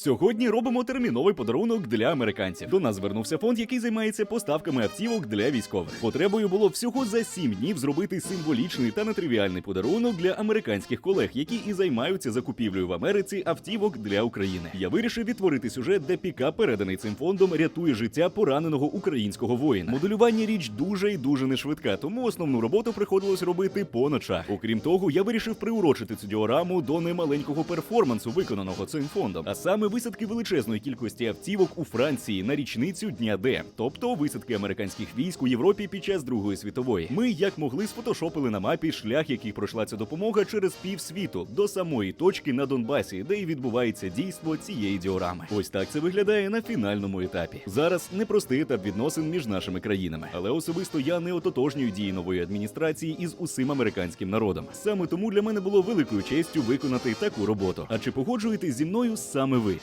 Сьогодні робимо терміновий подарунок для американців. До нас звернувся фонд, який займається поставками автівок для військових. Потребою було всього за сім днів зробити символічний та нетривіальний подарунок для американських колег, які і займаються закупівлею в Америці автівок для України. Я вирішив відтворити сюжет, де пікап, переданий цим фондом, рятує життя пораненого українського воїна. Моделювання річ дуже і дуже не швидка, тому основну роботу приходилось робити по ночах. Окрім того, я вирішив приурочити цю діораму до немаленького перформансу, виконаного цим фондом, а висадки величезної кількості автівок у Франції на річницю Дня Д, тобто висадки американських військ у Європі під час Другої світової. Ми як могли сфотошопили на мапі шлях, який пройшла ця допомога через півсвіту до самої точки на Донбасі, де і відбувається дійство цієї діорами. Ось так це виглядає на фінальному етапі. Зараз непростий етап відносин між нашими країнами, але особисто я не ототожнюю дії нової адміністрації із усім американським народом. Саме тому для мене було великою честю виконати таку роботу. А чи погоджуєтесь зі мною саме ви?